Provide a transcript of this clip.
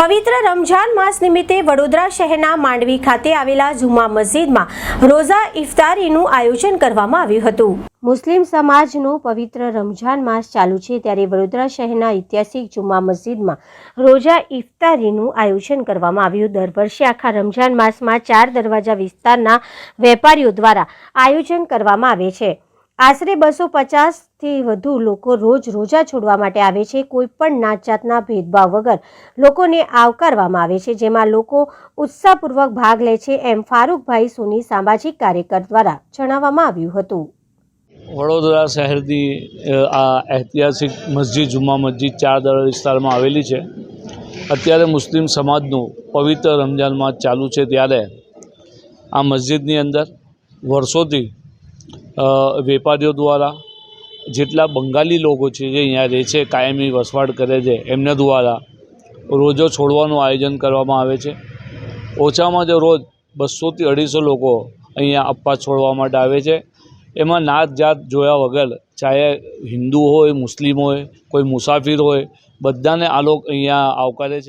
પવિત્ર રમઝાન માસ નિમિત્તે વડોદરા શહેરના માંડવી ખાતે આવેલા જુમા મસ્જિદમાં રોઝા ઇફતારીનું આયોજન કરવામાં આવ્યું હતું. મુસ્લિમ સમાજનો પવિત્ર રમઝાન માસ ચાલુ છે ત્યારે વડોદરા શહેરના ઐતિહાસિક જુમા મસ્જિદમાં રોઝા ઇફતારીનું આયોજન કરવામાં આવ્યું. દર વર્ષે આખા રમઝાન માસમાં ચાર દરવાજા વિસ્તારના વેપારીઓ દ્વારા આયોજન કરવામાં આવે છે. આશરે બસો પચાસથી વધુ લોકો રોજ રોજા છોડવા માટે આવે છે. કોઈ પણ નાત જાતના ભેદભાવ વગર લોકોને આવકારવામાં આવે છે, જેમાં લોકો ઉત્સાહપૂર્વક ભાગ લે છે એમ ફારૂકભાઈ સોની સામાજિક કાર્યકર દ્વારા જણાવવામાં આવ્યું હતું. વડોદરા શહેરની આ ઐતિહાસિક મસ્જિદ, જુમ્મા મસ્જિદ ચાર દર વિસ્તારમાં આવેલી છે. અત્યારે મુસ્લિમ સમાજનું પવિત્ર રમજાન માસ ચાલુ છે ત્યારે આ મસ્જિદની અંદર વર્ષોથી વેપારીઓ દ્વારા જેટલા બંગાળી લોકો છે જે અહીંયા રહે છે, કાયમી વસવાટ કરે છે, એમના દ્વારા રોજો છોડવાનું આયોજન કરવામાં આવે છે. ઓછામાં જો રોજ બસોથી અઢીસો લોકો અહીંયા અપ્પા છોડવા માટે આવે છે. એમાં નાત જાત જોયા વગર ચાહે હિન્દુ હોય, મુસ્લિમ હોય, કોઈ મુસાફિર હોય, બધાને આ લોકો અહીંયા આવકારે છે.